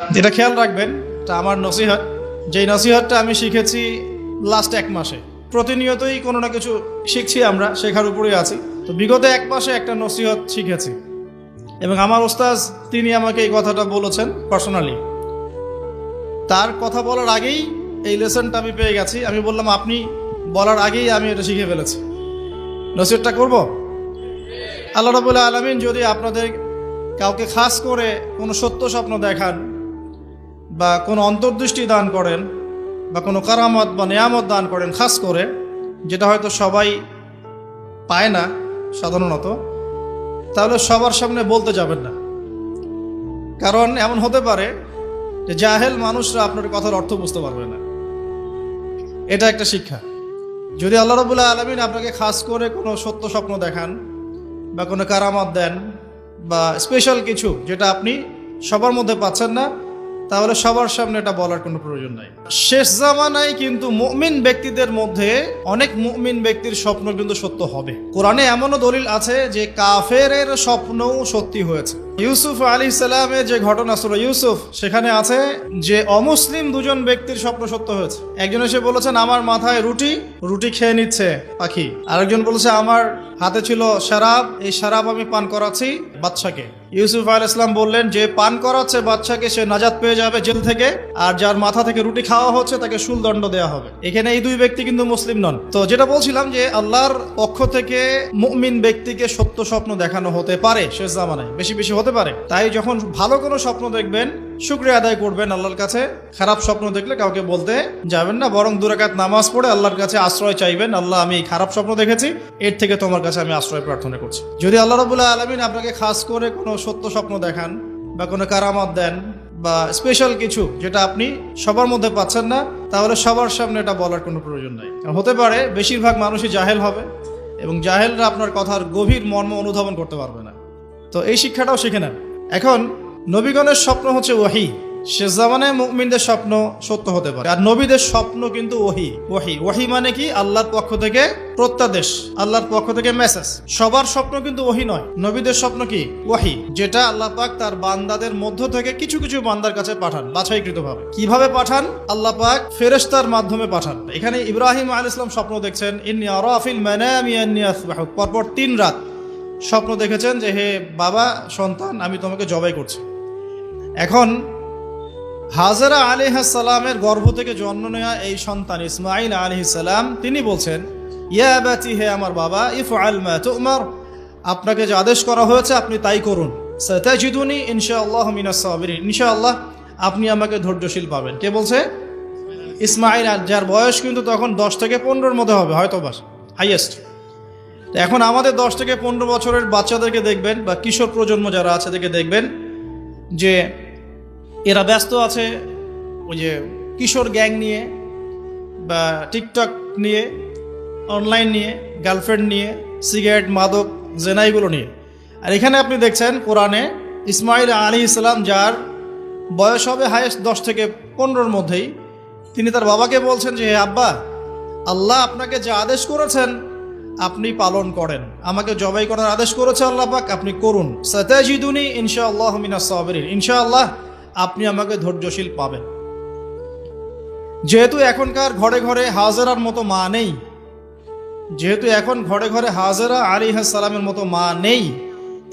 এটা খেয়াল রাখবেন, এটা আমার নসিহত। যেই নসিহতটা আমি শিখেছি লাস্ট এক মাসে। প্রতিনিয়তই কোনো না কিছু শিখছি আমরা, শেখার উপরেই আছি। তো বিগত এক মাসে একটা নসিহত শিখেছি। এবং আমার ওস্তাজ তিনি আমাকে এই কথাটা বলেছেন পার্সোনালি তার কথা বলার আগেই এই লেসনটা আমি পেয়ে গেছি। আমি বললাম, আপনি বলার আগেই আমি এটা শিখে ফেলেছি। নসিহতটা করব? আল্লাহ রবুল্লা আলমিন যদি আপনাদের কাউকে খাস করে কোনো সত্য স্বপ্ন দেখান বা কোনো অন্তর্দৃষ্টি দান করেন বা কোনো কারামত বা নেয়ামত দান করেন, খাস করে, যেটা হয়তো সবাই পায় না সাধারণত, তাহলে সবার সামনে বলতে যাবেন না। কারণ এমন হতে পারে যে জাহেল মানুষরা আপনার কথার অর্থ বুঝতে পারবে না। এটা একটা শিক্ষা। যদি আল্লাহ রবুল্লাহ আলমিন আপনাকে খাস করে কোনো সত্য স্বপ্ন দেখান বা কোনো কারামত দেন বা স্পেশাল কিছু যেটা আপনি সবার মধ্যে পাচ্ছেন না তাহলে সবার সামনে এটা বলার কোনো প্রয়োজন নাই। শেষ জামানায় কিন্তু মুমিন ব্যক্তিদের মধ্যে অনেক মুমিন ব্যক্তির স্বপ্ন কিন্তু সত্য হবে। কোরআনে এমনও দলিল আছে যে কাফেরের স্বপ্নও সত্যি হয়েছে। ইউসুফ আলী সালামের যে ঘটনা ছিল ইউসুফ, সেখানে আছে যে অমুসলিম দুজন ব্যক্তির স্বপ্ন সত্য হয়েছে। একজন এসে বলেছেন, আমার মাথায় রুটি রুটি খেয়ে নিচ্ছে পাখি। আরেকজন বলেছে, আমার হাতে ছিল শারাব, এই শারাব আমি পান করাচ্ছি বাচ্চাকে ইউসুফ আল ইসলাম বললেন, যে পান করাচ্ছে বাচ্চাকে, সে নাজাত পেয়ে যাবে জেল থেকে, আর যার মাথা থেকে রুটি খাওয়া হচ্ছে, তাকে সুলদণ্ড দেওয়া হবে। এখানে এই দুই ব্যক্তি কিন্তু মুসলিম নন। তো যেটা বলছিলাম যে আল্লাহর পক্ষ থেকে মুমিন ব্যক্তিকে সত্য স্বপ্ন দেখানো হতে পারে শেষ জামানায়, বেশি বেশি হতে পারে। তাই যখন ভালো কোনো স্বপ্ন দেখবেন শুক্রিয়া আদায় করবেন আল্লাহর কাছে। খারাপ স্বপ্ন দেখলে কাউকে বলতে যাবেন না, বরং দুরাকাত নামাজ পড়ে আল্লাহর কাছে আশ্রয় চাইবেন, আল্লাহ আমি খারাপ স্বপ্ন দেখেছি, এর থেকে তোমার কাছে আমি আশ্রয় প্রার্থনা করছি। যদি আল্লাহ রবুল্লাহ আলমিন আপনাকে খাস করে কোনো সত্য স্বপ্ন দেখান, বা কোনো কারামত দেন, বা স্পেশাল কিছু যেটা আপনি সবার মধ্যে পাচ্ছেন না, তাহলে সবার সামনে এটা বলার কোনো প্রয়োজন নাই। হতে পারে বেশিরভাগ মানুষই জাহেল হবে, এবং জাহেলরা আপনার কথার গভীর মর্ম অনুধাবন করতে পারবে না। তো এই শিক্ষাটাও শিখে নেন। এখন নবীগণের স্বপ্ন হচ্ছে ওয়াহি শেষ জামানে মুমিনদের স্বপ্ন সত্য হতে পারে। আর নবীদের স্বপ্ন কিন্তু ওহি। ওহি। ওহি মানে কি? আল্লাহর পক্ষ থেকে প্রত্যাদেশ, আল্লাহর পক্ষ থেকে মেসেজ সবার স্বপ্ন কিন্তু ওহি নয়। নবীদের স্বপ্ন কি? ওহি। যেটা আল্লাহ পাক তার বান্দাদের মধ্য থেকে কিছু কিছু বান্দার কাছে পাঠান বাছাইকৃত ভাবে কীভাবে পাঠান? আল্লাহ পাক ফেরেশতার মাধ্যমে পাঠান। এখানে ইব্রাহিম আল ইসলাম স্বপ্ন দেখছেন, ইন্নি আরাফিল মানামি পরপর তিন রাত স্বপ্ন দেখেছেন যে, হে বাবা, সন্তান, আমি তোমাকে জবাই করছি। এখন হাজারা আলিহাসালামের গর্ভ থেকে জন্ম নেওয়া এই সন্তান ইসমাইল সালাম, তিনি বলছেন, ইয়া বাতি হে আমার বাবা ইফ আল উমার আপনাকে যে আদেশ করা হয়েছে আপনি তাই করুন। সতাজিদুনি ইনশাআল্লাহ মিনাসাবিরিন ইনশাআল্লাহ, আপনি আমাকে ধৈর্যশীল পাবেন। কে বলছে? ইসমাইল যার বয়স কিন্তু তখন দশ থেকে পনেরোর মধ্যে হবে, হয়তো বাস হাইয়েস্ট এখন আমাদের দশ থেকে পনেরো বছরের বাচ্চাদেরকে দেখবেন, বা কিশোর প্রজন্ম যারা আছে, তাদেরকে দেখবেন যে এরা ব্যস্ত আছে, ওই যে কিশোর গ্যাং নিয়ে বা টিকটক নিয়ে, অনলাইন নিয়ে, গার্লফ্রেন্ড নিয়ে, সিগারেট, মাদক, জেনাইগুলো নিয়ে। আর এখানে আপনি দেখছেন কোরআনে ইসমাইল আলী ইসলাম, যার বয়স হবে হায়েস্ট দশ থেকে পনেরোর মধ্যেই, তিনি তার বাবাকে বলছেন যে আব্বা, আল্লাহ আপনাকে যে আদেশ করেছেন, আপনি পালন করেন। আমাকে জবাই করার আদেশ করেছে আল্লাহ পাক, আপনি করুন। সতাজিদুনি ইনশাআল্লাহ মিনা সাবিরিন। ইনশাআল্লাহ আপনি আমাকে ধৈর্যশীল পাবেন। যেহেতু এখনকার ঘরে ঘরে হাজারার মতো মা নেই, যেহেতু এখন ঘরে ঘরে হাজারা আলী সালামের মতো মা নেই,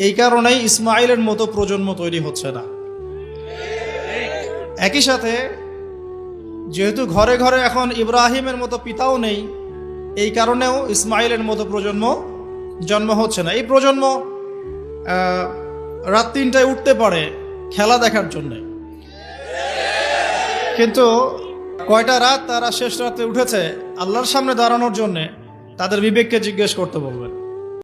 এই কারণেই ইসমাইলের মতো প্রজন্ম তৈরি হচ্ছে না। একই সাথে, যেহেতু ঘরে ঘরে এখন ইব্রাহিমের মতো পিতাও নেই, এই কারণেও ইসমাইলের মতো প্রজন্ম জন্ম হচ্ছে না। এই প্রজন্ম রাত তিনটায় উঠতে পারে খেলা দেখার জন্যে। কিন্তু কয়টা রাত তারা শেষ রাতে উঠেছে আল্লাহর সামনে দাঁড়ানোর জন্যে তাদের বিবেককে জিজ্ঞেস করতে বলবেন।